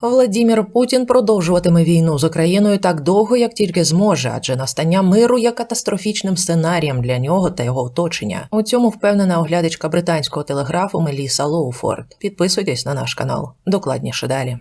Владімір Путін продовжуватиме війну з Україною так довго, як тільки зможе, адже настання миру є катастрофічним сценарієм для нього та його оточення. У цьому впевнена оглядачка британського телеграфу Меліса Лоуфорд. Підписуйтесь на наш канал. Докладніше далі.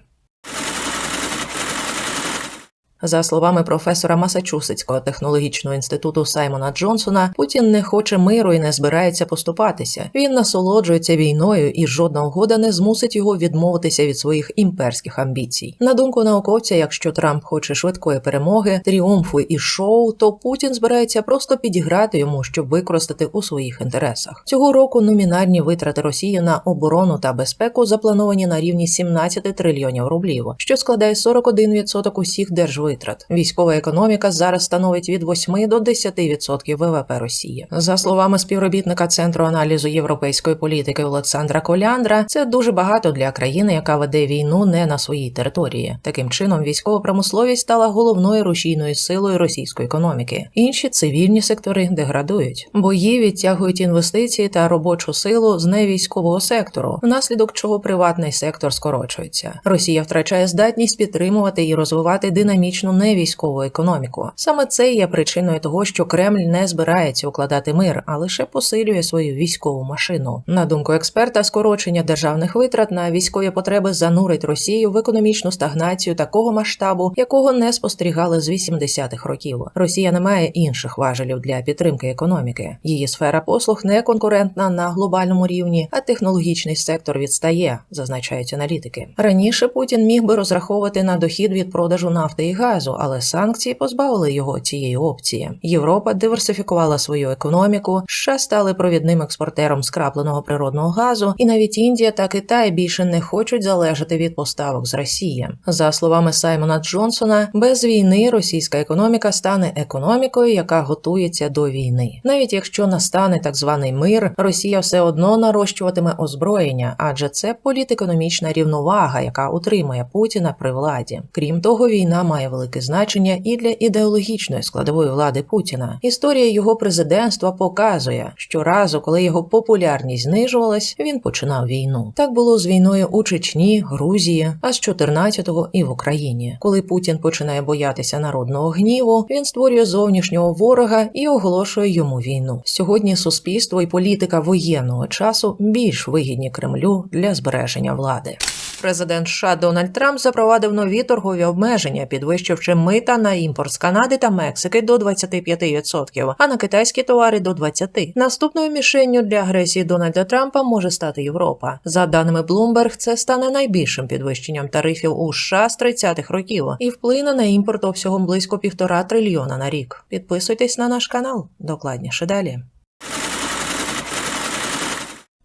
За словами професора Масачусетського технологічного інституту Саймона Джонсона, Путін не хоче миру і не збирається поступатися. Він насолоджується війною, і жодна угода не змусить його відмовитися від своїх імперських амбіцій. На думку науковця, якщо Трамп хоче швидкої перемоги, тріумфу і шоу, то Путін збирається просто підіграти йому, щоб використати у своїх інтересах. Цього року номінальні витрати Росії на оборону та безпеку заплановані на рівні 17 трильйонів рублів, що складає 41% усіх держвитрат. Військова економіка зараз становить від 8 до 10% ВВП Росії. За словами співробітника центру аналізу європейської політики Олександра Коляндра, це дуже багато для країни, яка веде війну не на своїй території. Таким чином, військова промисловість стала головною рушійною силою російської економіки. Інші цивільні сектори деградують. Бої відтягують інвестиції та робочу силу з невійськового сектору, внаслідок чого приватний сектор скорочується. Росія втрачає здатність підтримувати і розвивати динамічну невійськову економіку. Саме це є причиною того, що Кремль не збирається укладати мир, а лише посилює свою військову машину. На думку експерта, скорочення державних витрат на військові потреби занурить Росію в економічну стагнацію такого масштабу, якого не спостерігали з 80-х років. Росія не має інших важелів для підтримки економіки. Її сфера послуг не конкурентна на глобальному рівні, а технологічний сектор відстає, зазначають аналітики. Раніше Путін міг би розраховувати на дохід від продажу нафти і газу, але санкції позбавили його цієї опції. Європа диверсифікувала свою економіку, США стали провідним експортером скрапленого природного газу, і навіть Індія та Китай більше не хочуть залежати від поставок з Росії. За словами Саймона Джонсона, без війни російська економіка стане економікою, яка готується до війни. Навіть якщо настане так званий мир, Росія все одно нарощуватиме озброєння, адже це політекономічна рівновага, яка утримує Путіна при владі. Крім того, війна має велике значення і для ідеологічної складової влади Путіна. Історія його президентства показує, що разу, коли його популярність знижувалась, він починав війну. Так було з війною у Чечні, Грузії, а з 14-го і в Україні. Коли Путін починає боятися народного гніву, він створює зовнішнього ворога і оголошує йому війну. Сьогодні суспільство і політика воєнного часу більш вигідні Кремлю для збереження влади. Президент США Дональд Трамп запровадив нові торгові обмеження, підвищивши мита на імпорт з Канади та Мексики до 25%, а на китайські товари до 20%. Наступною мішенню для агресії Дональда Трампа може стати Європа. За даними Bloomberg, це стане найбільшим підвищенням тарифів у США з 30-х років і вплине на імпорт обсягом близько півтора трильйона на рік. Підписуйтесь на наш канал. Докладніше далі.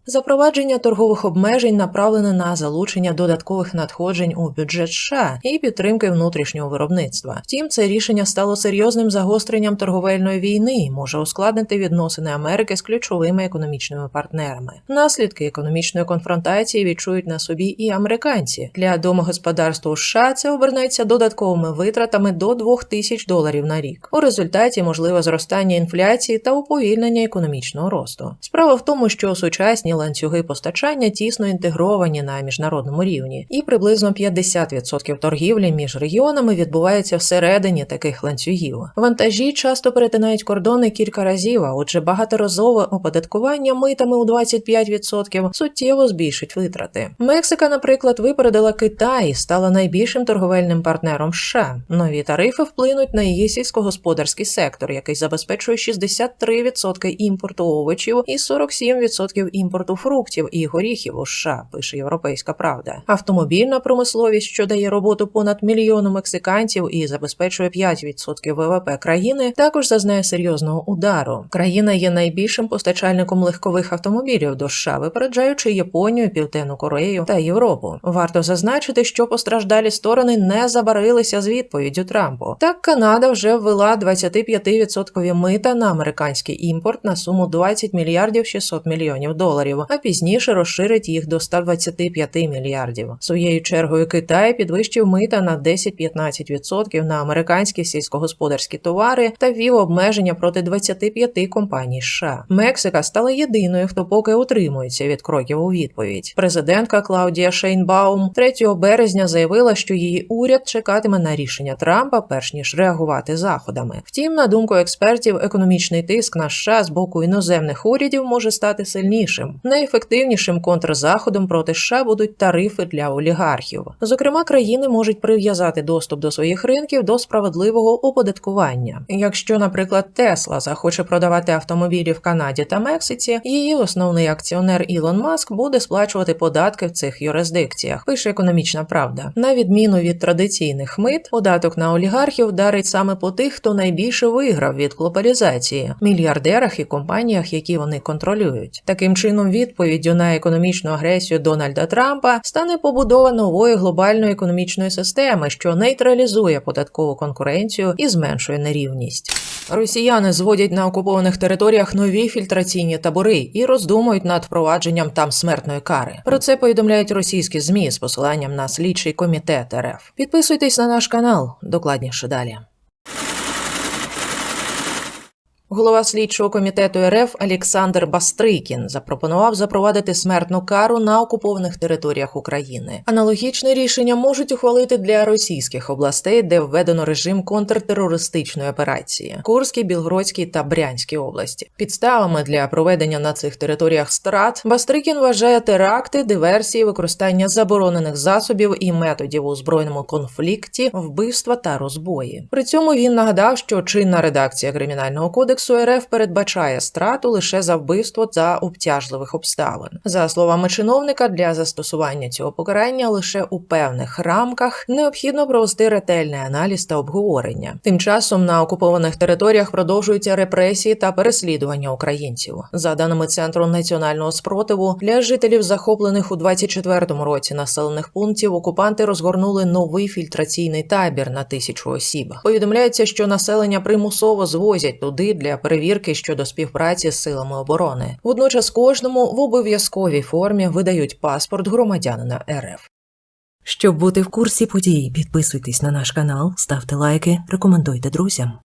Запровадження торгових обмежень направлене на залучення додаткових надходжень у бюджет США і підтримки внутрішнього виробництва. Втім, це рішення стало серйозним загостренням торговельної війни і може ускладнити відносини Америки з ключовими економічними партнерами. Наслідки економічної конфронтації відчують на собі і американці. Для домогосподарства США це обернеться додатковими витратами до 2 тисяч доларів на рік. У результаті можливе зростання інфляції та уповільнення економічного росту. Справа в тому, що сучасні ланцюги постачання тісно інтегровані на міжнародному рівні, і приблизно 50% торгівлі між регіонами відбувається всередині таких ланцюгів. Вантажі часто перетинають кордони кілька разів, а отже, багаторазове оподаткування митами у 25% суттєво збільшить витрати. Мексика, наприклад, випередила Китай і стала найбільшим торговельним партнером США. Нові тарифи вплинуть на її сільськогосподарський сектор, який забезпечує 63% імпорту овочів і 47% імпорту фруктів і горіхів у США, пише Європейська Правда. Автомобільна промисловість, що дає роботу понад мільйону мексиканців і забезпечує 5% ВВП країни, також зазнає серйозного удару. Країна є найбільшим постачальником легкових автомобілів до США, випереджаючи Японію, Південну Корею та Європу. Варто зазначити, що постраждалі сторони не забарилися з відповіддю Трампу. Так Канада вже ввела 25% мита на американський імпорт на суму 20 мільярдів 600 мільйонів доларів доларів, а пізніше розширить їх до 125 мільярдів. Своєю чергою Китай підвищив мита на 10-15% на американські сільськогосподарські товари та ввів обмеження проти 25 компаній США. Мексика стала єдиною, хто поки утримується від кроків у відповідь. Президентка Клаудія Шейнбаум 3 березня заявила, що її уряд чекатиме на рішення Трампа, перш ніж реагувати заходами. Втім, на думку експертів, економічний тиск на США з боку іноземних урядів може стати сильнішим. Найефективнішим контрзаходом проти США будуть тарифи для олігархів. Зокрема, країни можуть прив'язати доступ до своїх ринків до справедливого оподаткування. Якщо, наприклад, Тесла захоче продавати автомобілі в Канаді та Мексиці, її основний акціонер Ілон Маск буде сплачувати податки в цих юрисдикціях. Пише економічна правда. На відміну від традиційних мит, податок на олігархів вдарить саме по тих, хто найбільше виграв від глобалізації мільярдерах і компаніях, які вони контролюють. Таким чином, відповіддю на економічну агресію Дональда Трампа стане побудова нової глобальної економічної системи, що нейтралізує податкову конкуренцію і зменшує нерівність. Росіяни зводять на окупованих територіях нові фільтраційні табори і роздумують над впровадженням там смертної кари. Про це повідомляють російські змі з посиланням на слідчий комітет РФ. Підписуйтесь на наш канал, докладніше далі. Голова слідчого комітету РФ Олександр Бастрикін запропонував запровадити смертну кару на окупованих територіях України. Аналогічне рішення можуть ухвалити для російських областей, де введено режим контртерористичної операції Курській, Білгородській та Брянській області. Підставами для проведення на цих територіях страт Бастрикін вважає теракти, диверсії, використання заборонених засобів і методів у збройному конфлікті, вбивства та розбої. При цьому він нагадав, що чинна редакція кримінального кодексу РФ передбачає страту лише за вбивство за обтяжливих обставин. За словами чиновника, для застосування цього покарання лише у певних рамках необхідно провести ретельний аналіз та обговорення. Тим часом на окупованих територіях продовжуються репресії та переслідування українців. За даними центру національного спротиву, для жителів захоплених у 24-му році населених пунктів окупанти розгорнули новий фільтраційний табір на тисячу осіб. Повідомляється, що населення примусово звозять туди для перевірки щодо співпраці з силами оборони. Водночас кожному в обов'язковій формі видають паспорт громадянина РФ. Щоб бути в курсі подій, підписуйтесь на наш канал, ставте лайки, рекомендуйте друзям.